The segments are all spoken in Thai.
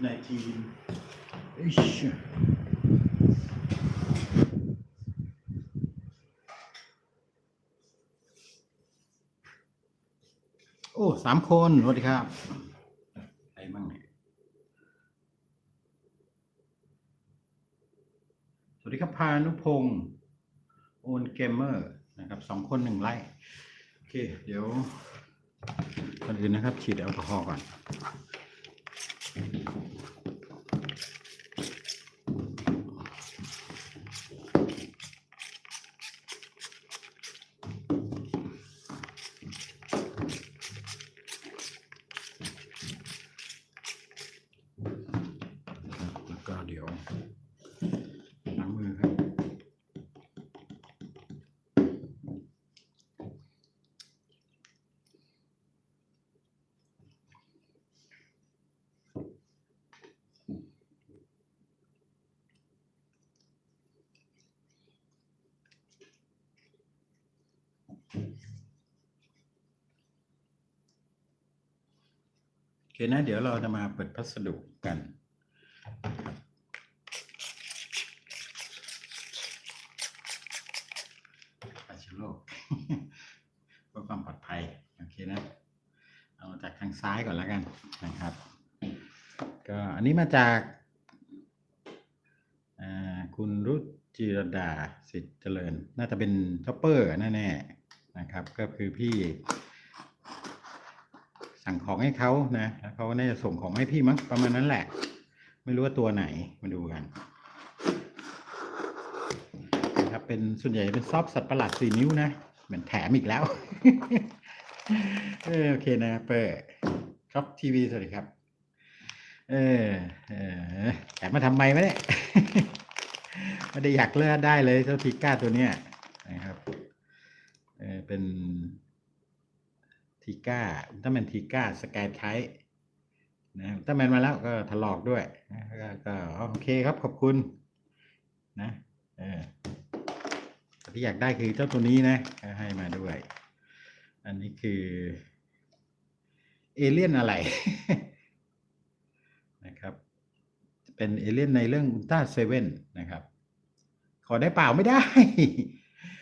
โควิดในทีนอิ๊ยโอ้สามคนสวัสดีครับใครบ้างเนี่ยสวัสดีครับพานุพงศ์โอนเกมเมอร์นะครับสองคนหนึ่งไล่โอเค เดี๋ยวก่อนอื่นนะครับ ฉีดแอลกอฮอล์ก่อน ครับแล้วก็เดี๋ยวล้างมือครับ โอเคนะเดี๋ยวเราจะมาเปิดพัสดุกันปาชโลกเพื่อความปลอดภัย โอเคนะ เอาจากทางซ้ายก่อนแล้วกันนะครับ ก็อันนี้มาจากาคุณรุจิรดาสิทธิ์เจริญ น่าจะเป็นช็อปเปอร์แน่ๆนะครับ ก็คือพี่ สั่งของให้เขานะแล้วเขาน่าจะส่งของให้พี่มั้งประมาณนั้นแหละ ไม่รู้ว่าตัวไหนมาดูกันนะครับเป็นส่วนใหญ่เป็นซอฟสัตว์ประหลาดสี่นิ้วนะเหมือนแถมอีกแล้วเออโอเคนะเปอร์ครับทีวีสวัสดีครับ เออเออแถมมาทำไมวะเนี่ยไม่ได้อยากเลือกได้เลยเจ้าทิก้าตัวเนี้ยนะครับเออเป็น ทิก้าอุลตร้าแมนทิก้าสกายไทนะอุลตร้าแมนมาแล้วก็ถลอกด้วยนะก็โอเคครับขอบคุณนะเออที่อยากได้คือเจ้าตัวนี้นะให้มาด้วย อันนี้คือ เอเลี่ยนอะไร นะครับ เป็นเอเลี่ยนในเรื่องอุลตร้าเซเว่นนะครับ ขอได้เปล่าไม่ได้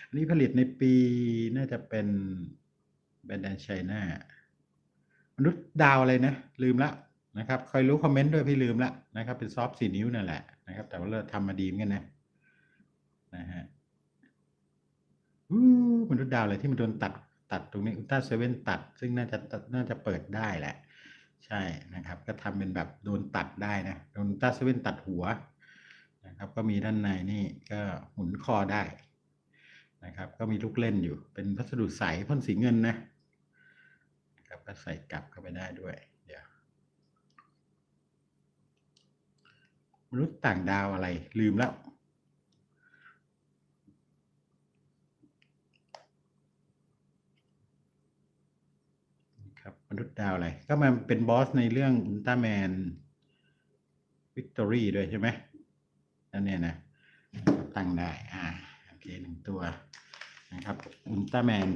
อันนี้ผลิตในปีน่าจะเป็น แบรนด์ไชน่ามนุษย์ดาวอะไรนะ ลืมละนะครับใครรู้คอมเมนต์ด้วยพี่ลืมละนะครับ เป็นซอฟต์สี่นิ้วนั่นแหละนะครับ แต่ว่าเราทำมาดีเหมือนกันนะนะฮะอู้มนุษย์ดาวเลยที่มันโดนตัดตัดตรงนี้อุลตราเซเว่นตัด ซึ่งน่าจะน่าจะเปิดได้แหละ ใช่นะครับ ก็ทำเป็นแบบโดนตัดได้นะโดนอุลตราเซเว่นตัดหัวนะครับ ก็มีด้านในนี่ก็หมุนคอได้นะครับ ก็มีลูกเล่นอยู่เป็นพัสดุใสพ่นสีเงินนะ นะครับก็ใส่กลับเข้าไปได้ด้วย เดี๋ยวมนุษย์ต่างดาวอะไรลืมแล้ว ครับมนุษย์ดาวอะไร ก็มันเป็นบอสในเรื่องอุลตร้าแมนวิกตอรี่ด้วยใช่ไหมนั่นเนี่ยนะ ตั้งได้ อ่า โอเคหนึ่งตัวนะครับ อุลตร้าแมน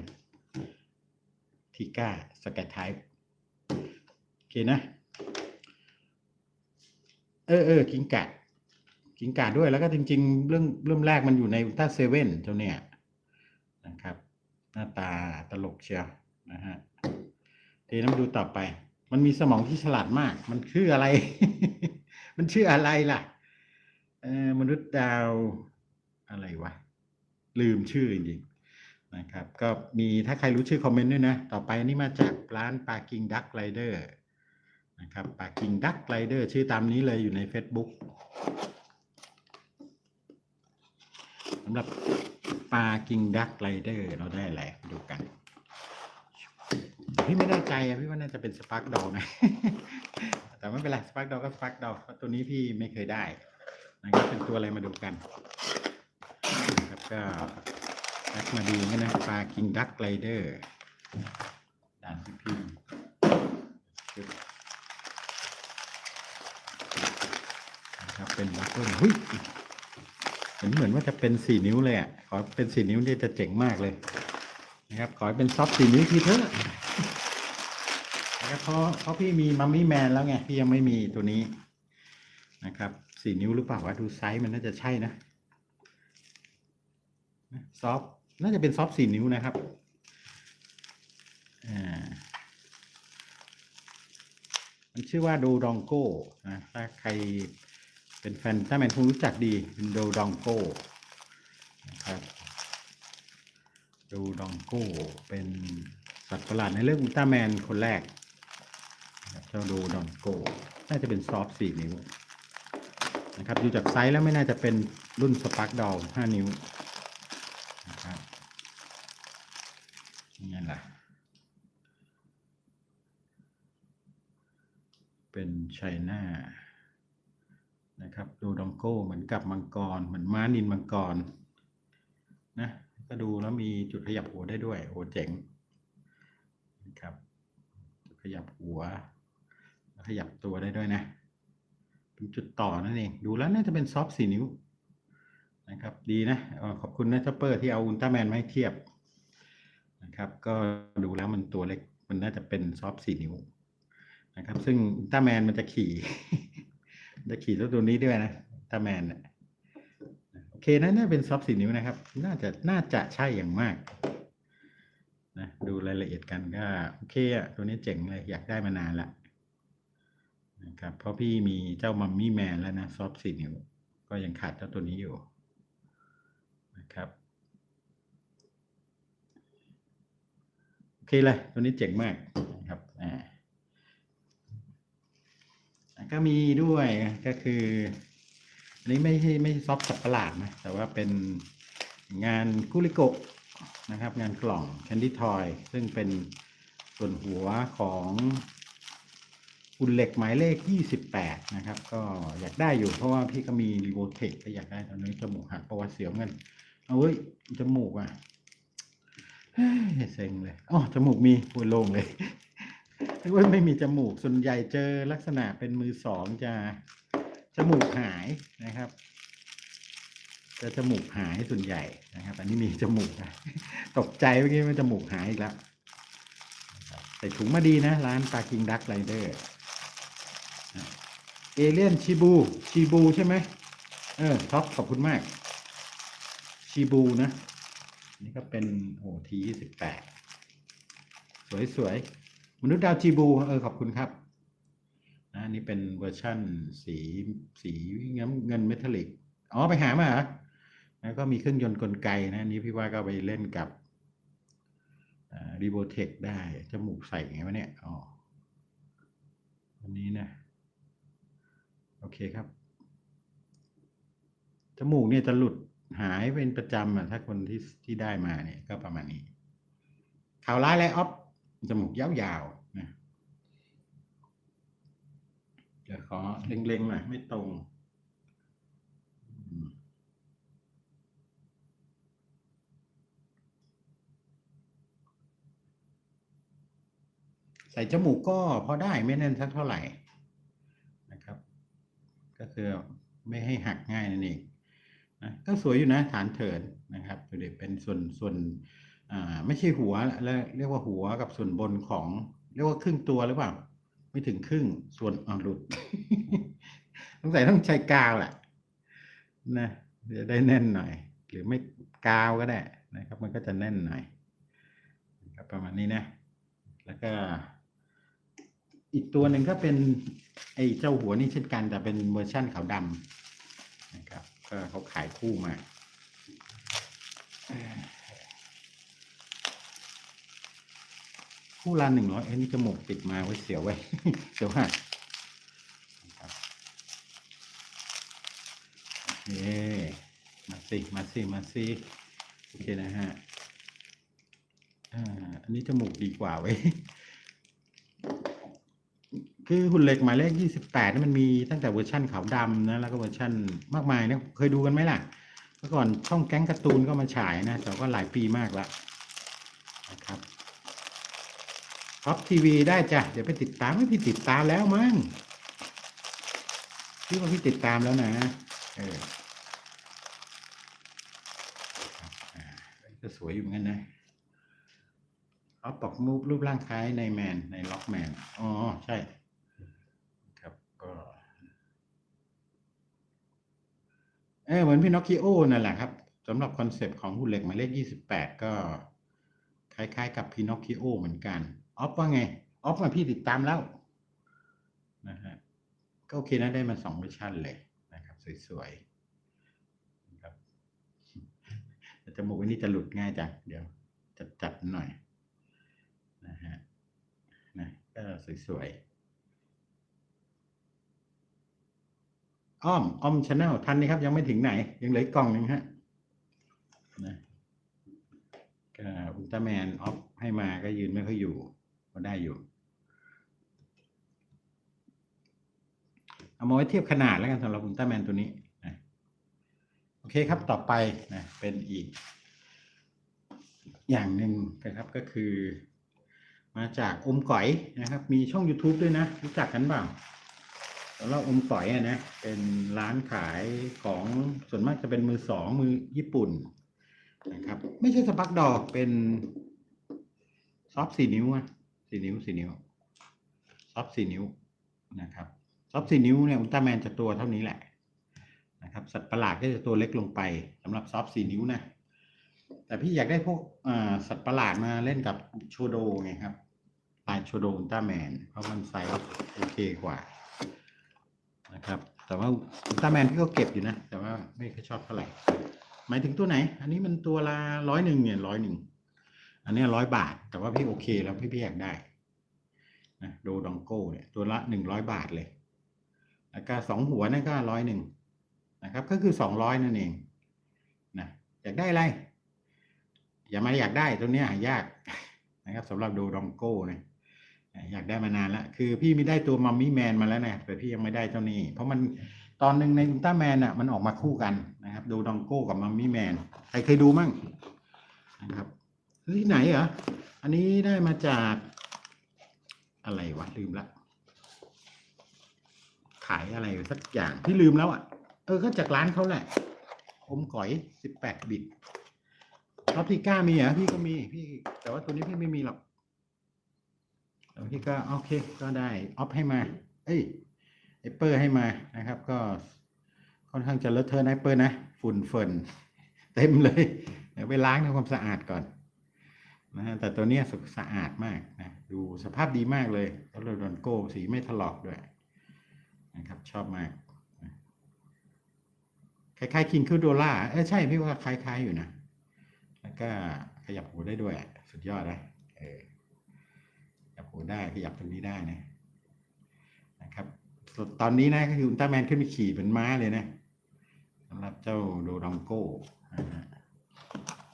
ทิก้าสกัดไทป์โอเคนะ เออเออกิงกะกิงกะด้วยแล้วก็จริง ๆ เรื่องเริ่มแรกมันอยู่ในอุลตร้าเซเว่นเจ้าเนี่ยนะครับ หน้าตาตลกเชียวนะฮะเทน้ำดูต่อไป มันมีสมองที่ฉลาดมาก มันชื่ออะไร มันชื่ออะไรล่ะเออมนุษย์ดาวอะไรวะ ลืมชื่อจริง นะครับ ก็มีถ้าใครรู้ชื่อคอมเมนต์ด้วยนะ ต่อไปนี่มาจากร้านปากิงดักไรเดอร์นะครับปากิงดักไรเดอร์ชื่อตามนี้เลยอยู่ใน Facebook สำหรับปากิงดักไรเดอร์เราได้อะไรดูกัน พี่ไม่แน่ใจอะพี่ว่าน่าจะเป็นสปาร์กดอนะ แต่ไม่เป็นไรสปาร์กดอก็สปาร์กดอตัวนี้พี่ไม่เคยได้นะครับเป็นตัวอะไรมาดูกันนะครับก็ แบ็กมาดีกันนะปลาคิงดักไ i เดอร์ด่านพี่พี่นะครับเป็นบัคเกิลหุ้ยเหมือนเหมือนว่าจะเป็นสี่นิ้วเลยอะขอเป็นสี่นิ้วนี่จะเจ๋งมากเลยนะครับขอเป็นซอฟสี่นิ้วทีเถอะนก็เพราะเพราะพี่มีมัมมี่แมนแล้วไงพี่ยังไม่มีตัวนี้นะครับสี่นิ้วหรือเปล่าวะดูไซส์มันน่าจะใช่นะซอฟ น่าจะเป็นซอฟสี่นิ้วนะครับอ่ามันชื่อว่าโดดองโก้นะถ้าใครเป็นแฟนถ้าแมนคงรู้จักดีเป็นโดดองโก้นะครับโดดองโก้เป็นสัตว์ประหลาดในเรื่องอุลตร้าแมนคนแรกเจ้าโดดองโก้น่าจะเป็นซอฟสี่นิ้วนะครับดูจากไซส์แล้วไม่น่าจะเป็นรุ่นสปาร์กดอลห้านิ้วนะครับนี่แหละ เป็นไชน่านะครับ ดูดองโก้เหมือนกับมังกร เหมือนม้านินมังกรนะก็ดูแล้วมีจุดขยับหัวได้ด้วยโอ้เจ๋งนะครับจุดขยับหัวแล้วขยับตัวได้ด้วยนะ เป็นจุดต่อนั่นเอง ดูแล้วน่าจะเป็นซอฟต์สี่นิ้วนะครับ ดีนะอขอบคุณนะช็อปเปอร์ที่เอาอุลตร้าแมนมาให้เทียบนะครับ ก็ดูแล้วมันตัวเล็กมันน่าจะเป็นซอฟต์สี่นิ้ว นะครับ ซึ่งต้าแมนมันจะขี่จะขี่รถตัวนี้ด้วยนะต้าแมนเนี่ยโอเคนะน่าเป็นซอฟต์สี่นิ้วนะครับ น่าจะน่าจะใช่อย่างมากนะดูรายละเอียดกันก็โอเคอะตัวนี้เจ๋งเลยอยากได้มานานละนะครับเพราะพี่มีเจ้ามัมมี่แมนแล้วนะซอฟต์สี่นิ้วก็ยังขาดเจ้าตัวนี้อยู่นะครับโอเคเลยตัวนี้เจ๋งมากนะครับอ่า ก็มีด้วยก็คือ อันนี้ไม่ใช่ไม่ใช่ซอฟต์สับประหลาดนะ แต่ว่าเป็นงานกุลิโกะนะครับ งานกล่องแคนดี้ทอยซึ่งเป็นส่วนหัวของหุ่นเหล็กหมายเลข 28 นะครับ ก็อยากได้อยู่เพราะว่าพี่ก็มีรีโวเทคก็อยากได้ตอนนี้จมูกหักประวัติเสียวเงินเอาเว้ยจมูกอะเฮ้ยเซ็งเลยอ๋อจมูกมีหัวโล่งเลย นึกว่าไม่มีจมูกส่วนใหญ่เจอลักษณะเป็นมือสองจะจมูกหายนะครับ จะจมูกหายส่วนใหญ่นะครับ อันนี้มีจมูกนะตกใจเมื่อกี้ว่าจมูกหายอีกแล้วใส่ถุงมาดีนะ ร้านปากิงดักไรเดอร์เอเลียนชิบูชิบูใช่ไหมเออท็อปขอบคุณมากชิบูนะ นี่ก็เป็นโอ้ทียี่สิบแปดสวยๆ มนุษย์ดาวจีบูเออขอบคุณครับนะนี่เป็นเวอร์ชั่นสีสีเงินเงินเมทัลลิกอ๋อไปหามาเหรอแล้วก็มีเครื่องยนต์กลไกนะนี้พี่ว่าก็ไปเล่นกับรีโบเทคได้ จมูกใส่ไงวะเนี่ยอ๋ออันนี้นะ โอเคครับ จมูกเนี่ยจะหลุดหายเป็นประจำอะถ้าคนที่ที่ได้มาเนี่ยก็ประมาณนี้ ข่าวร้ายและออฟ จมูกยาวๆนะเดี๋ยวขอเล็งๆหน่อยไม่ตรงใส่จมูกก็พอได้ไม่แน่นสักเท่าไหร่นะครับ ก็คือไม่ให้หักง่ายนั่นเองนะก็สวยอยู่นะฐานเถินนะครับเดี๋ยวเป็นส่วนส่วน อ่า ไม่ใช่หัวแล้วเรียกว่าหัวกับส่วนบนของ เรียกว่าครึ่งตัวหรือเปล่า ไม่ถึงครึ่งส่วนอ่าหลุดสงสัยต้องใช้กาวแหละนะจะได้แน่นหน่อย หรือไม่กาวก็ได้นะครับ มันก็จะแน่นหน่อยครับประมาณนี้นะ แล้วก็ อีกตัวหนึ่งก็เป็นไอ้เจ้าหัวนี่เช่นกันแต่เป็นเวอร์ชั่นขาวดำนะครับ ก็เขาขายคู่มา คู่ละหนึ่งร้อยเอ้นี่จมูกติดมาไว้เสียวไว้ เสียวหักนะครับโอเคมาสิมาสิมาสิโอเคนะฮะอ่าอันนี้จมูกดีกว่าไว้ คือหุ่นเหล็กหมายเลขยี่สิบแปดนี่มันมีตั้งแต่เวอร์ชั่นขาวดำนะ แล้วก็เวอร์ชั่นมากมายนะเคยดูกันไหมล่ะเมื่อก่อนช่องแก๊งการ์ตูนก็มาฉายนะแต่ก็หลายปีมากแล้วนะครับ ท็อปทีวีได้จ้ะเดี๋ยวไปติดตามไม่พี่ติดตามแล้วมั้งพี่ว่าพี่ติดตามแล้วนะเออครับอ่าก็สวยอยู่เหมือนกันนะออฟบอกรูปรูปร่างคล้ายในแมนในล็อกแมนอ๋อใช่ ครับก็เออเหมือนพี่น็อคคิโอนั่นแหละครับสำหรับคอนเซปต์ของหุ่นเหล็กหมายเลขยี่สิบแปดก็คล้ายๆ กับพี่น็อคคิโอเหมือนกัน ออฟว่าไง ออฟมาพี่ติดตามแล้วนะฮะก็โอเคนะได้มาสองเวอร์ชันเลยนะครับ สวยๆนะครับจมูกอันนี้จะหลุดง่ายจังเดี๋ยวจัดจัดหน่อยนะฮะนะก็สวยๆอ้อมอ้อมชาแนลทันนี่ครับ ยังไม่ถึงไหน ยังเหลือกกล่องหนึ่งฮะนะก็อุลตร้าแมนออฟให้มาก็ยืนไม่ค่อยอยู่ ก็ได้อยู่ เอามาไว้เทียบขนาดแล้วกันสำหรับอุลตร้าแมนตัวนี้นะโอเคครับต่อไปนะเป็นอีก อย่างหนึ่งนะครับก็คือ มาจากอมก๋อยนะครับ มีช่อง YouTube ด้วยนะ รู้จักกันเปล่าแล้วอมก๋อยอะนะเป็นร้านขายของส่วนมากจะเป็นมือสองมือญี่ปุ่นนะครับ ไม่ใช่สปักดอกเป็นซอฟสี่นิ้วอะ สี่นิ้วสี่นิ้วซอฟสี่นิ้วนะครับซอฟสี่นิ้วเนี่ยอุลตร้าแมนจะตัวเท่านี้แหละนะครับสัตว์ประหลาดก็จะตัวเล็กลงไปสำหรับซอฟสี่นิ้วนะแต่พี่อยากได้พวกสัตว์ประหลาดมาเล่นกับโชโดไงครับลายโชโดอุลตร้าแมนเพราะมันไซส์โอเคกว่านะครับแต่ว่าอุลตร้าแมนพี่ก็เก็บอยู่นะ แต่ว่าไม่ค่อยชอบเท่าไหร่หมายถึงตัวไหน อันนี้มันตัวละร้อยหนึ่งเนี่ยร้อยหนึ่ง อันนี้ร้อยบาท แต่ว่าพี่โอเคแล้วพี่พี่อยากได้นะโดดองโก้เนี่ยตัวละหนึ่งร้อยบาทเลย แล้วก็สองหัวนั่นก็ร้อยหนึ่งนะครับ ก็คือสองร้อยนั่นเองนะอยากได้อะไร อย่ามาอยากได้ตัวเนี้ยหายากนะครับสำหรับโดดองโก้เนี่ยอยากได้มานานแล้วคือพี่ไม่ได้ตัวมัมมี่แมนมาแล้วนะแต่พี่ยังไม่ได้เจ้านี้ เพราะมันตอนหนึ่งในอุลตร้าแมนอะมันออกมาคู่กันนะครับ ดูดองโก้กับมัมมี่แมนใครเคยดูมั่งนะครับ ที่ไหนเหรอ อันนี้ได้มาจากอะไรวะลืมละ ขายอะไรสักอย่างที่ลืมแล้วอะ เออก็จากร้านเขาแหละ อมก๋อยสิบแปดบิตท็อปทิก้ามีเหรอพี่ก็มีพี่ แต่ว่าตัวนี้พี่ไม่มีหรอกแล้วพี่ก็โอเค ก็ได้ออฟให้มา เอ้ยไอเปอร์ให้มานะครับ ก็ค่อนข้างจะเลอะเทอะนะไอเปอร์นะ ฝุ่นเฟินเต็มเลยเดี๋ยวไปล้างทำความสะอาดก่อน นะฮะแต่ตัวนี้สสะอาดมากนะดูสภาพดีมากเลยแล้วโดอนโก้สีไม่ถลอกด้วยนะครับชอบมากคล้ายๆคิงคิวโดล่าเออใช่พี่ว่าคล้ายๆอยู่นะ แล้วก็ขยับหูได้ด้วย สุดยอดนะเออขยับหัวได้ขยับตรงนี้ได้นะนะครับตอนนี้นะก็คืออุลตร้าแมนขึ้นไปขี่เป็นม้าเลยนะสำหรับเจ้าโดดองโก้นะฮะ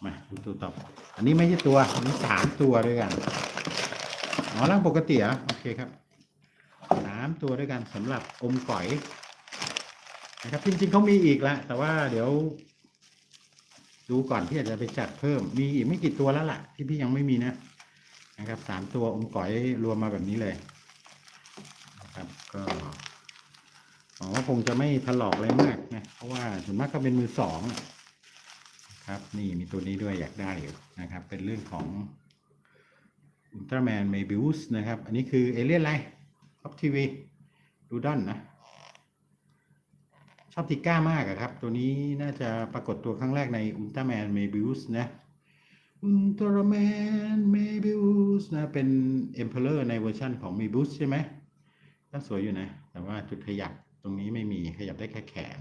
มาดูตัวต่ออันนี้ไม่ใช่ตัวอันนี้สามตัวด้วยกันอ๋อร่างปกติเหรอโอเคครับสามตัวด้วยกันสำหรับอมก๋อยนะครับจริงๆเขามีอีกละแต่ว่าเดี๋ยว ดูก่อนที่อาจจะไปจัดเพิ่ม มีอีกไม่กี่ตัวแล้วล่ะ ที่พี่ยังไม่มีนะนะครับสามตัวอมก๋อยรวมมาแบบนี้เลยนะครับก็หวังว่าคงจะไม่ถลอกอะไรมากนะเพราะว่าส่วนมากก็เป็นมือสองอะ ครับนี่มีตัวนี้ด้วยอยากได้อยู่นะครับ เป็นเรื่องของอุลตร้าแมนเมบิวส์นะครับ อันนี้คือเอเลี่ยนอะไรท็อปทีวีดูดอนนะ ชอบทิก้ามากอะครับ ตัวนี้น่าจะปรากฏตัวครั้งแรกในอุลตร้าแมนเมบิวส์นะอุลตร้าแมนเมบิวส์นะ เป็น Emperor ในเวอร์ชั่นของ m e b i u s ใช่ไหมก็สวยอยู่นะ แต่ว่าจุดขยับตรงนี้ไม่มีขยับได้แค่แขน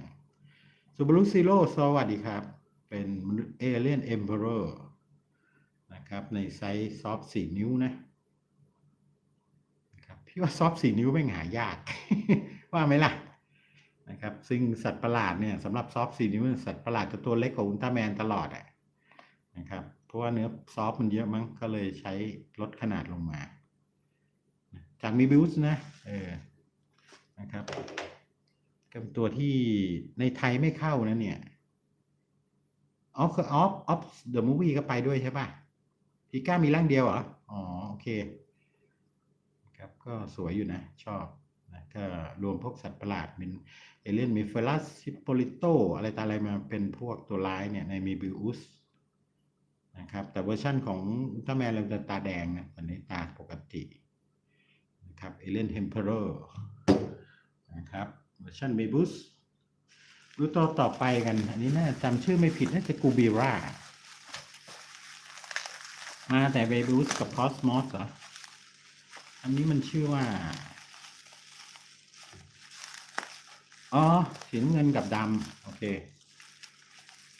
Subaru Zero สวัสดีครับ เป็นมนุษย์ Alien Emperor นะครับในไซส์ซอฟสี่นิ้วนะนะครับพี่ว่าซอฟสี่นิ้วไม่หายาก ว่าไหมล่ะนะครับซึ่งสัตว์ประหลาดเนี่ยสำหรับซอฟสี่นิ้วสัตว์ประหลาดจะตัวเล็กกว่าอุลตร้าแมนตลอดอะนะครับเพราะว่าเนื้อซอฟมันเยอะมั้งก็เลยใช้ลดขนาดลงมา จากมีบิวส์นะเออนะครับก็เป็นตัวที่ในไทยไม่เข้านะเนี่ย ออฟคือออฟออฟเดอะมูฟวี่ก็ไปด้วยใช่ป่ะพีก้ามีร่างเดียวเหรอ อ๋อ โอเค ครับก็สวยอยู่นะ ชอบนะก็รวมพวกสัตว์ประหลาดเป็นเอเลนมีเฟลัสซิปโปลิโต อะไรตาอะไรมาเป็นพวกตัวร้ายเนี่ย ในมีบิวสนะครับ แต่เวอร์ชั่นของอุลตร้าแมนเราจะตาแดงนะตอนนี้ตาปกตินะครับเอเลนเทมเพอร์นะครับเวอร์ชันเบบูส ดูตัวต่อไปกัน อันนี้น่าจำชื่อไม่ผิดน่าจะกูบิรามาแต่เบบูสกับคอสมอสเหรอ อันนี้มันชื่อว่า อ๋อสีน้ำเงินกับดำโอเค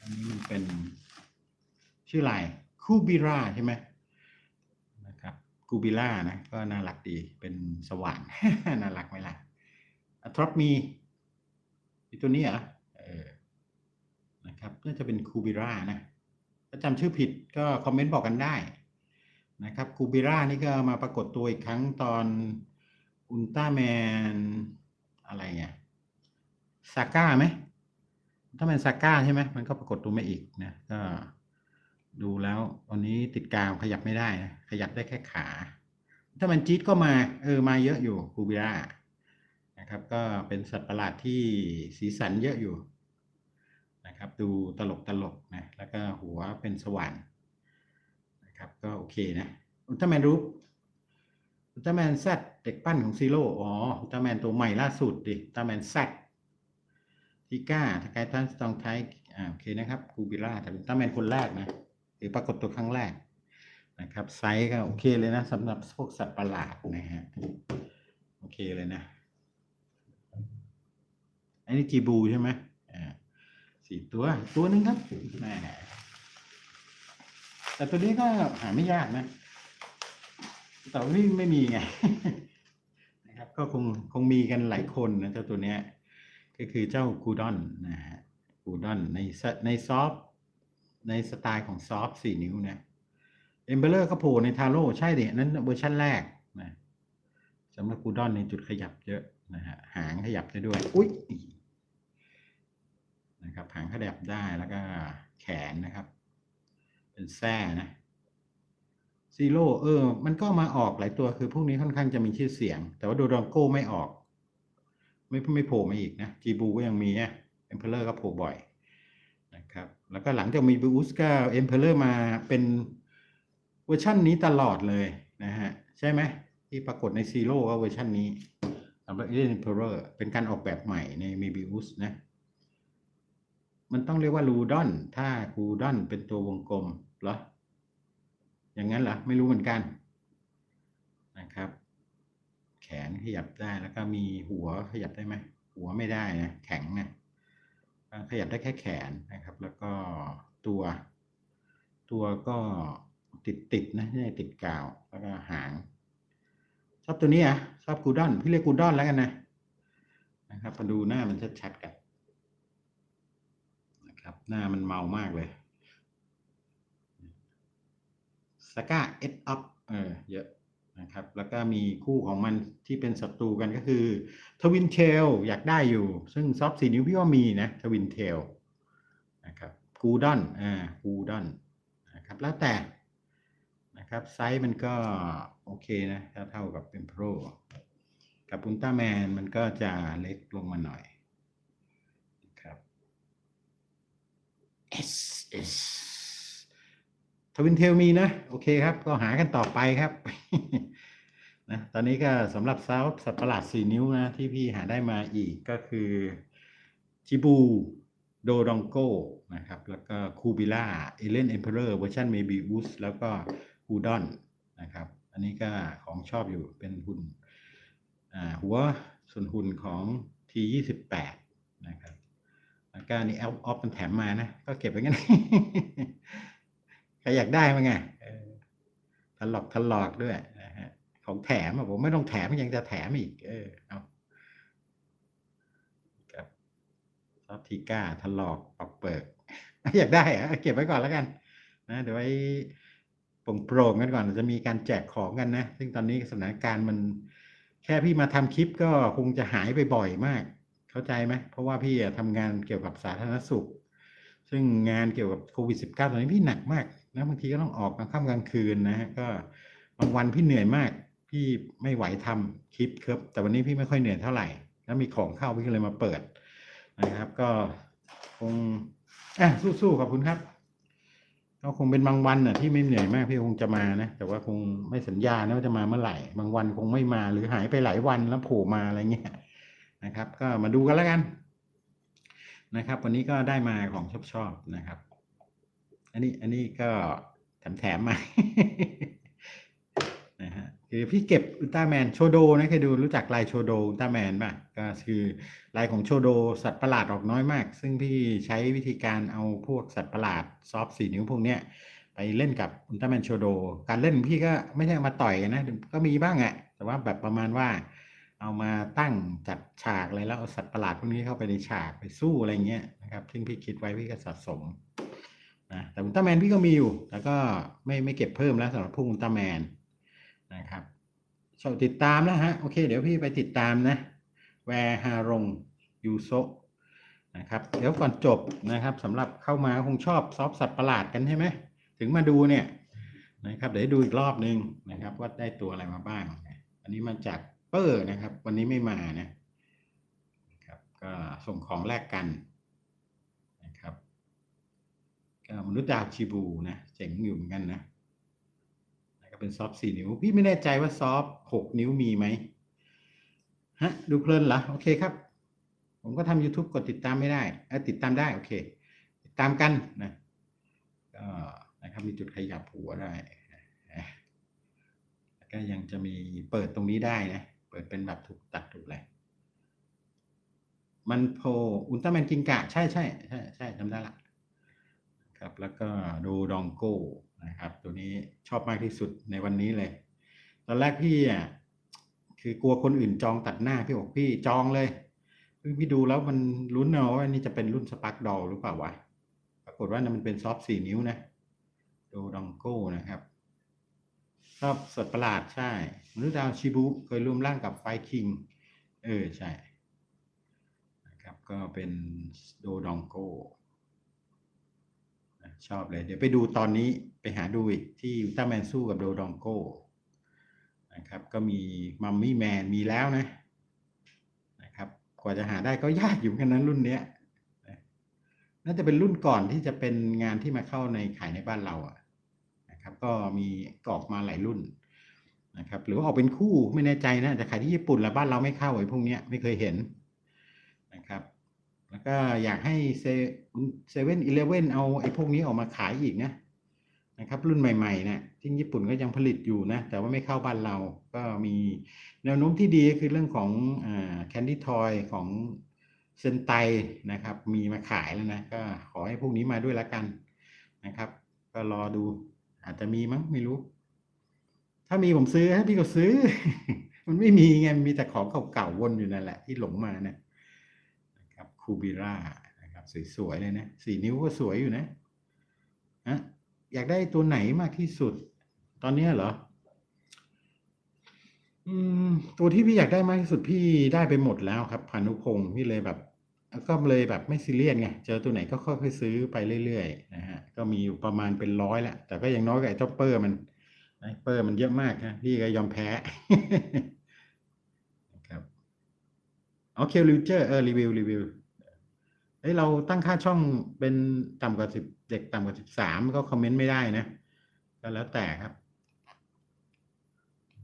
อันนี้มันเป็น ชื่ออะไรคูบิราใช่ไหมนะครับคูบิล่านะ ก็น่ารักดีเป็นสว่าน น่ารักไหมล่ะทรอปมี มีตัวนี้เหรอ นะครับน่าจะเป็นคูบิร่านะถ้าจำชื่อผิดก็คอมเมนต์บอกกันได้นะครับคูบิร่านี่ก็มาปรากฏตัวอีกครั้งตอนอุลตร้าแมนอะไรเงี้ยซาก้าไหมถ้าเป็นซาก้าใช่ไหมมันก็ปรากฏตัวมาอีกนะก็ดูแล้ววันนี้ติดกาวขยับไม่ได้นะขยับได้แค่ขา ถ้ามันจี๊ดก็มาเออมาเยอะอยู่คูบิร่านะครับก็เป็นสัตว์ประหลาดที่สีสันเยอะอยู่ นะครับ ดูตลกตลกนะแล้วก็หัวเป็นสว่านนะครับก็โอเคนะอุลตร้าแมนรูปอุลตร้าแมนแซดเด็กปั้นของซีโร่อ๋ออุลตร้าแมนตัวใหม่ล่าสุดดิอุลตร้าแมนแซดทิก้าทากายทันสตองไทอ่าโอเคนะครับกูบิล่าแต่เป็นอุลตร้าแมนคนแรกนะหรือปรากฏตัวครั้งแรกนะครับไซส์ก็โอเคเลยนะสำหรับพวกสัตว์ประหลาดนะฮะโอเคเลยนะอันนี้จีบูใช่ไหม สี่ตัวตัวหนึงครับแหมแต่ตัวนี้ก็หาไม่ยากนะแต่ว่าไม่ไม่มีไงนะครับ ก็คงคงมีกันหลายคนนะเจ้าตัวเนี้ย ก็คือเจ้ากูดอนนะฮะกูดอนในในซอฟในสไตล์ของซอฟสี่นิ้วนะเอมเบลเลอร์ก็โผล่ในทาโร่ใช่ดินั้นเวอร์ชันแรกนะสำหรับกูดอนในจุดขยับเยอะนะฮะหางขยับได้ด้วย อุ้ย นะครับหางขยับได้แล้วก็แขนนะครับ เป็นแซ่นะซีโร่เออ มันก็มาออกหลายตัวคือพวกนี้ค่อนข้างจะมีชื่อเสียง แต่ว่าโดดองโก้ไม่ออก ไม่ไม่โผล่มาอีกนะจีบูก็ยังมีนะเอ็มเพลเลอร์ก็โผล่บ่อยนะครับแล้วก็หลังจากมีบูสก็เอ็มเพลเลอร์มาเป็นเวอร์ชั่นนี้ตลอดเลยนะฮะ ใช่ไหมที่ปรากฏในซีโร่ก็เวอร์ชันนี้สำหรับเอ็มเพลเลอร์เป็นการออกแบบใหม่ในมีบิอุสนะ มันต้องเรียกว่ารูดอน ถ้ารูดอนเป็นตัววงกลมเหรอ อย่างนั้นเหรอ ไม่รู้เหมือนกันนะครับ แขนขยับได้แล้วก็มีหัวขยับได้ไหมหัวไม่ได้นะแข็งนะขยับได้แค่แขนนะครับ แล้วก็ตัว ตัวก็ติดติดนะไม่ติดกาวแล้วก็หาง ชอบตัวนี้อะชอบกูดอน พี่เรียกกูดอนแล้วกันนะนะครับมาดูหน้ามันชัดๆกัน ครับ หน้ามันเมามากเลยสก้าเอสอัพเออเยอะนะครับ แล้วก็มีคู่ของมันที่เป็นศัตรูกันก็คือทวินเทลอยากได้อยู่ ซึ่งซอฟต์สีนิ้วพี่ว่ามีนะทวินเทลนะครับกูดอนอ่ากูดอนนะครับแล้วแต่นะครับไซส์มันก็โอเคนะถ้าเท่ากับเป็นโปรกับอุลตร้าแมนมันก็จะเล็กลงมาหน่อยนะครับ S S ทวินเทลมีนะ โอเคครับ ก็หากันต่อไปครับนะตอนนี้ก็สำหรับซาวสัตว์ประหลาดสี่นิ้วนะ ที่พี่หาได้มาอีกก็คือจิบูโดดองโกนะครับ แล้วก็คูบิล่าเอเลนเอ็มเพอเรอร์เวอร์ชันเมบิอุสแล้วก็ฮูดอนนะครับ อันนี้ก็ของชอบอยู่เป็นหุ่นหัวส่วนหุ่นของ T28 นะครับ แล้วก็นี่แอลออฟมันแถมมานะ ก็เก็บไว้งั้นใครอยากได้มั้งไงเออทะลอกทะลอกด้วยนะฮะของแถมอะผมไม่ต้องแถมยังจะแถมอีก เออเอาครับซอฟทีก้าทะลอกปอกเปิก อยากได้อะเก็บไว้ก่อนแล้วกัน นะเดี๋ยวไว้โปร่งๆกันก่อนจะมีการแจกของกันนะ ซึ่งตอนนี้สถานการณ์มัน แค่พี่มาทำคลิปก็คงจะหายไปบ่อยมาก เข้าใจไหมเพราะว่าพี่อะทำงานเกี่ยวกับสาธารณสุข ซึ่งงานเกี่ยวกับโควิด -19 ตอนนี้พี่หนักมากนะบางทีก็ต้องออกกลางค่ำกลางคืนนะฮะก็บางวันพี่เหนื่อยมาก พี่ไม่ไหวทำคลิปครับ แต่วันนี้พี่ไม่ค่อยเหนื่อยเท่าไหร่แล้วมีของเข้าพี่ก็เลยมาเปิดนะครับ ก็คงอะสู้ๆขอบคุณครับก็ก็คงเป็นบางวันน่ะที่ไม่เหนื่อยมากพี่คงจะมานะแต่ว่าคงไม่สัญญานะว่าจะมาเมื่อไหร่ บางวันคงไม่มาหรือหายไปหลายวันแล้วโผล่มาอะไรเงี้ย นะครับ ก็มาดูกันแล้วกันนะครับ วันนี้ก็ได้มาของชอบชอบนะครับ อันนี้อันนี้ก็แถมแถมๆมานะฮะคือพี่เก็บอุลตร้าแมนโชโดนะเคยดูรู้จักลายโชโดอุลตร้าแมนป่ะก็คือลายของโชโดสัตว์ประหลาดออกน้อยมาก ซึ่งพี่ใช้วิธีการเอาพวกสัตว์ประหลาดซอฟสี่นิ้วพวกเนี้ยไปเล่นกับอุลตร้าแมนโชโด การเล่นพี่ก็ไม่ใช่มาต่อยนนะก็มีบ้างอะแต่ว่าแบบประมาณว่า เอามาตั้งจัดฉากอะไรแล้วเอาสัตว์ประหลาดพวกนี้เข้าไปในฉากไปสู้อะไรเงี้ยนะครับ ซึ่งพี่คิดไว้พี่ก็สะสมนะแต่อุลตร้าแมนพี่ก็มีอยู่แต่ก็ไม่ไม่เก็บเพิ่มแล้วสำหรับพวกอุลตร้าแมนนะครับชอบติดตามนะฮะ โอเค เดี๋ยวพี่ไปติดตามนะ แวร์ฮารงยูโซนะครับ เดี๋ยวก่อนจบนะครับสำหรับเข้ามาคงชอบซอฟสัตว์ประหลาดกันใช่ไหม ถึงมาดูเนี่ยนะครับ เดี๋ยวดูอีกรอบนึงนะครับ ว่าได้ตัวอะไรมาบ้าง อันนี้มาจาก เปอร์นะครับ วันนี้ไม่มานะนะครับ ก็ส่งของแลกกันนะครับก็มนุษย์ดาวชิบูนะ เจ๋งอยู่เหมือนกันนะแล้วก็เป็นซอฟต์สี่นิ้ว พี่ไม่แน่ใจว่าซอฟต์หกนิ้วมีไหมฮะ ดูเพลินเหรอ โอเคครับ ผมก็ทำ YouTube กดติดตามไม่ได้เอ้ยติดตามได้ โอเค ติดตามกันนะก็นะครับมีจุดขยับหัวได้ แล้วก็ยังจะมีเปิดตรงนี้ได้นะ ดเป็นแบบถูกตัดถูกอะไรมันโพอุลตร้าแมนกิงกะ ใช่ใช่ใช่ใช่จำได้ละครับ แล้วก็ดูดองโก้นะครับ ตัวนี้ชอบมากที่สุดในวันนี้เลย ตอนแรกพี่อะคือกลัวคนอื่นจองตัดหน้าพี่บอกพี่จองเลยพี่ดูแล้วมันลุ้นเอาว่านี่จะเป็นรุ่นสปาร์กดอลหรือเปล่าวะปรากฏว่ามันเป็นซอฟต์สี่นิ้วนะ ดูดองโก้นะครับ ชอบสัตว์ประหลาดใช่มนุษย์ดาวชิบุเคยร่วมร่างกับไฟคิง เออ ใช่นะครับก็เป็นโดดองโกชอบเลย เดี๋ยวไปดูตอนนี้ไปหาดูอีกที่อุลตร้าแมนสู้กับโดดองโกนะครับ ก็มีมัมมี่แมนมีแล้วนะนะครับ กว่าจะหาได้ก็ยากอยู่เหมือนกันนั้นรุ่นเนี้ยน่าจะเป็นรุ่นก่อนที่จะเป็นงานที่มาเข้าในขายในบ้านเราอะ นะครับ ก็มีกรอกมาหลายรุ่นนะครับ หรือว่าออกเป็นคู่ไม่แน่ใจนะแต่ขายที่ญี่ปุ่นแล้วบ้านเราไม่เข้าไอ้พวกเนี้ยไม่เคยเห็นนะครับ แล้วก็อยากให้เซเว่นอีเลเว่นเอาไอ้พวกนี้ออกมาขายอีกนะนะครับ รุ่นใหม่ๆเนี่ยที่ญี่ปุ่นก็ยังผลิตอยู่นะแต่ว่าไม่เข้าบ้านเราก็มีแนวโน้มที่ดีก็คือเรื่องของแคนดี้ทอยของเซนไตนะครับ มีมาขายแล้วนะ ก็ขอให้พวกนี้มาด้วยละกันนะครับ ก็รอดู อาจจะมีมั้งไม่รู้ ถ้ามีผมซื้อให้พี่ก็ซื้อ มันไม่มีไงมีแต่ของเก่าๆวนอยู่นั่นแหละ ที่หลงมาเนี่ยนะครับคูบิร่านะครับสวยๆเลยนะสี่นิ้วก็สวยอยู่นะฮะอยากได้ตัวไหนมากที่สุด ตอนนี้เหรออืมตัวที่พี่อยากได้มากที่สุดพี่ได้ไปหมดแล้วครับพานุพงศ์พี่เลยแบบ ก็เลยแบบไม่ซีเรียสไง เจอตัวไหนก็ค่อยๆซื้อไปเรื่อยๆนะฮะ ก็มีอยู่ประมาณเป็นร้อยแหละ แต่ก็ยังน้อยกว่าไอ้เจ้าเปอร์มันเปอร์มันเยอะมากนะพี่ก็ยอมแพ้นะครับโอเครีวิวเจอร์เออรีวิวรีวิวเฮ้ยเราตั้งค่าช่องเป็นต่ำกว่าสิบเด็กต่ำกว่าสิบสามก็คอมเมนต์ไม่ได้นะ ก็แล้วแต่ครับ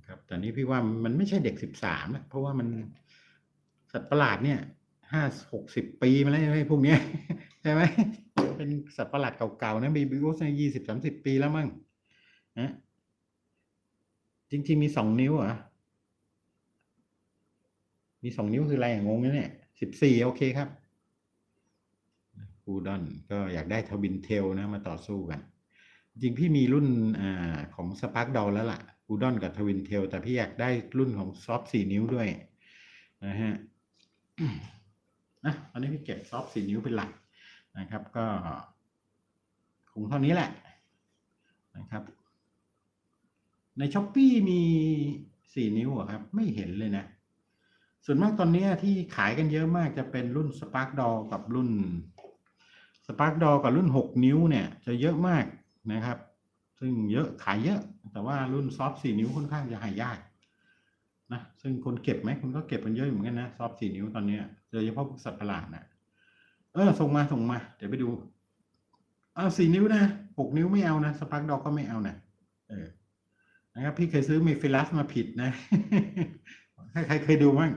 ครับแต่นี้พี่ว่ามันไม่ใช่เด็กสิบสามนะเพราะว่ามันสัตว์ประหลาดเนี่ย ห้าหกสิบปีมาแล้วไอ้พวกเนี้ยใช่ไหมเป็นสัตว์ประหลาดเก่าๆนะบีบิวส์ยี่สิบสามสิบปีแล้วมั้งนะจริงๆมีสองนิ้วเหรอมีสองนิ้วคืออะไรงงนะเนี่ยสิบสี่โอเคครับคูดอนก็อยากได้ทวินเทลนะมาต่อสู้กัน จริงพี่มีรุ่นอ่าของสปาร์กดอลแล้วล่ะคูดอนกับทวินเทลแต่พี่อยากได้รุ่นของซอฟสี่นิ้วด้วยนะฮะ นะตอนนี้พี่เก็บซอฟสี่นิ้วเป็นหลักนะครับ ก็คงเท่านี้แหละนะครับ ในช้อปปีมีสี่นิ้วอะครับ ไม่เห็นเลยนะ ส่วนมากตอนนี้ที่ขายกันเยอะมากจะเป็นรุ่น Spark d o กับรุ่น Spark d o กับรุ่นหกนิ้วเนี่ย จะเยอะมากนะครับ ซึ่งเยอะขายเยอะ แต่ว่ารุ่นซอฟสี่นิ้วค่อนข้างจะหายากนะซึ่งคนเก็บไหมคนก็เก็บกันเยอะอยู่เหมือนกันนะซอฟสี่นิ้วตอนนี้ โดยเฉพาะพวกสัตว์ประหลาดนะเออส่งมาส่งมา เดี๋ยวไปดูอ้าวสี่นิ้วนะหกนิ้วไม่เอานะสปาร์กดอกก็ไม่เอานะเออนะครับพี่เคยซื้อเมฟิลัสมาผิดนะใครใครเคยดูบ้าง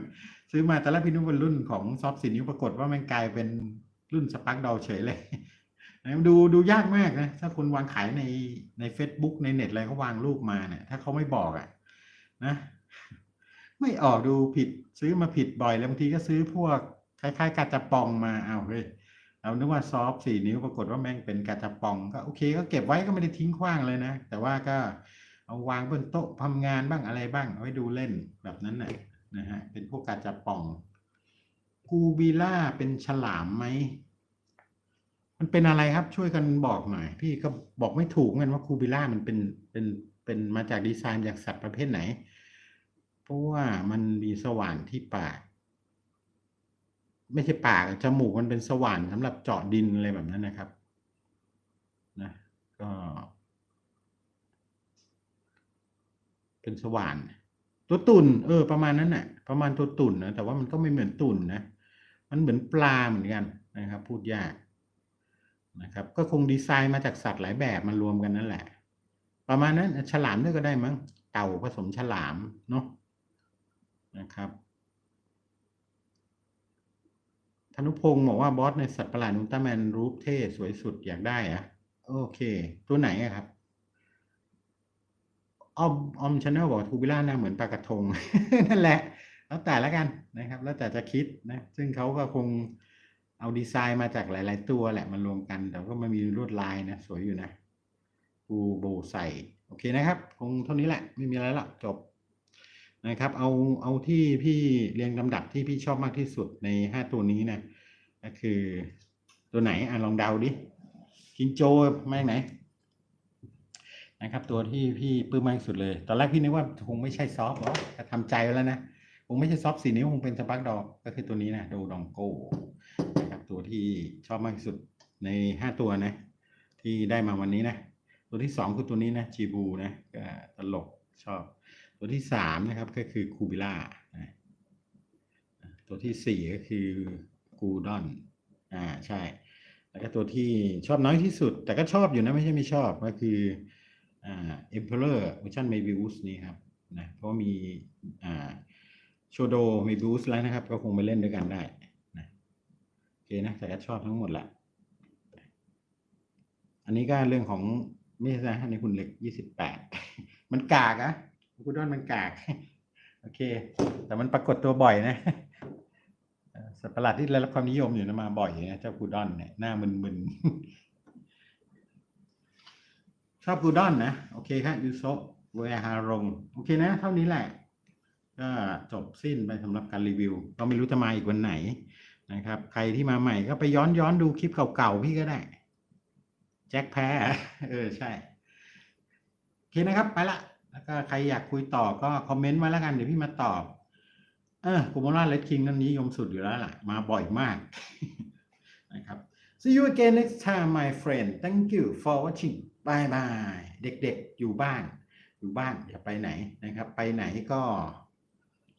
ซื้อมาแต่ละพี่นึกว่ารุ่นของซอฟต์สีนิ้วปรากฏว่ามันกลายเป็นรุ่นสปาร์กดอเฉยเลยดูดูยากมากนะถ้าคุณวางขายในใน Facebook ในเน็ตอะไรเขาวางรูปมาเนี่ย ถ้าเขาไม่บอกอะ่ะ นะ ไม่ออกดูผิดซื้อมาผิดบ่อยแล้วบางทีก็ซื้อพวกคล้ายๆ กาจะปองมาเอาเฮ้ยเรานึกว่าซอฟต์สี่นิ้วปรากฏว่าแม่งเป็นกาจะปองก็โอเค ก็เก็บไว้ก็ไม่ได้ทิ้งขว้างเลยนะ แต่ว่าก็เอาวางบนโต๊ะทำงานบ้างอะไรบ้างเอาไว้ดูเล่นแบบนั้นน่ะนะฮะเป็นพวกกาจะปอง กูบิล่าเป็นฉลามไหมมันเป็นอะไรครับช่วยกันบอกหน่อย พี่ก็บอกไม่ถูกเหมือนกันว่าคูบิล่ามันเป็นเป็นเป็นมาจากดีไซน์จากสัตว์ประเภทไหน เพราะว่ามันมีสว่านที่ปาก ไม่ใช่ปากจมูกมันเป็นสว่านสำหรับเจาะดินอะไรแบบนั้นนะครับนะก็ เป็นสว่าน ตัวตุ่นเออ ประมาณนั้นน่ะ ประมาณตัวตุ่นนะแต่ว่ามันก็ไม่เหมือนตุ่นนะมันเหมือนปลาเหมือนกันนะครับ พูดยากนะครับ ก็คงดีไซน์มาจากสัตว์หลายแบบมารวมกันนั่นแหละ ประมาณนั้นฉลามด้วยก็ได้มั้งเต่าผสมฉลามเนาะ นะครับธนุพงศ์บอกว่าบอสในสัตว์ประหลาดอุลตร้าแมนรูปเท่สวยสุดอยากได้อะโอเค ตัวไหนอะครับออมออมชาแนลบอกทูบิล่าหน้าเหมือนปลากระทง นั่นแหละ แล้วแต่ละกันนะครับ แล้วแต่จะคิดนะ ซึ่งเขาก็คงเอาดีไซน์มาจากหลาย ๆ ตัวแหละมารวมกัน แต่ก็มันมีลวดลายนะ สวยอยู่นะกูโบใส่ โอเคนะครับ คงเท่านี้แหละ ไม่มีอะไรละจบ นะครับ เอาเอาที่พี่เรียงลำดับที่พี่ชอบมากที่สุดในห้าตัวนี้นะก็คือตัวไหนอะลองเดาดิคินโจมาจากไหนนะครับ ตัวที่พี่ปลื้มมากที่สุดเลย ตอนแรกพี่นึกว่าคงไม่ใช่ซอฟหรอกแต่ทำใจไว้แล้วนะคงไม่ใช่ซอฟสีนิ้วคงเป็นสปาร์กดอกก็คือตัวนี้นะโดดองโกนะครับตัวที่ชอบมากที่สุดในห้าตัวนะ ที่ได้มาวันนี้นะ ตัวที่สองคือตัวนี้นะจีบูนะก็ตลกชอบ ตัวที่สามนะครับก็คือคูบิล่าตัวที่สี่ก็คือกูดอนอ่าใช่ แล้วก็ตัวที่ชอบน้อยที่สุด แต่ก็ชอบอยู่นะไม่ใช่ไม่ชอบก็คืออ่า Emperor Ocean Mebius นี่ครับนะเพราะมีอ่าโชโด Mebius แล้วนะครับ ก็คงไปเล่นด้วยกันได้นะโอเคนะแต่ก็ชอบทั้งหมดแหละอันนี้ก็เรื่องของไม่ใช่นะอันนี้คุณเล็กยี่สิบแปดมันกากอะ คุณดอนมันกาก โอเค แต่มันปรากฏตัวบ่อยนะสัตว์ประหลาดที่ได้รับความนิยมอยู่นะมาบ่อยนะเจ้ากูดอนเนี่ยหน้ามึนๆ ชอบกูดอนนะ โอเคครับยูโซเวฮารงโอเคนะ เท่านี้แหละ ก็จบสิ้นไปสำหรับการรีวิว ก็ไม่รู้จะมาอีกวันไหนนะครับ ใครที่มาใหม่ก็ไปย้อนย้อนดูคลิปเก่าๆพี่ก็ได้ แจ็คแพ้ เออ ใช่ โอเคนะครับ ไปละ แล้วก็ใครอยากคุยต่อก็คอมเมนต์มาแล้วกันเดี๋ยวพี่มาตอบ เออกูโมล่าเลดคิงนั่นนิยมสุดอยู่แล้วล่ะ มาบ่อยมากนะครับ see you again next time my friend thank you for watching bye bye เด็กๆอยู่บ้าน อยู่บ้านอย่าไปไหนนะครับ ไปไหนก็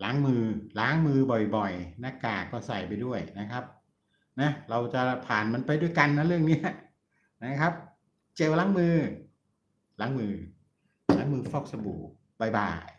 ล้างมือล้างมือบ่อยๆ หน้ากากก็ใส่ไปด้วยนะครับนะเราจะผ่านมันไปด้วยกันนะเรื่องนี้นะครับ เจลล้างมือ ล้างมือ มือฟอกสบู่บายบาย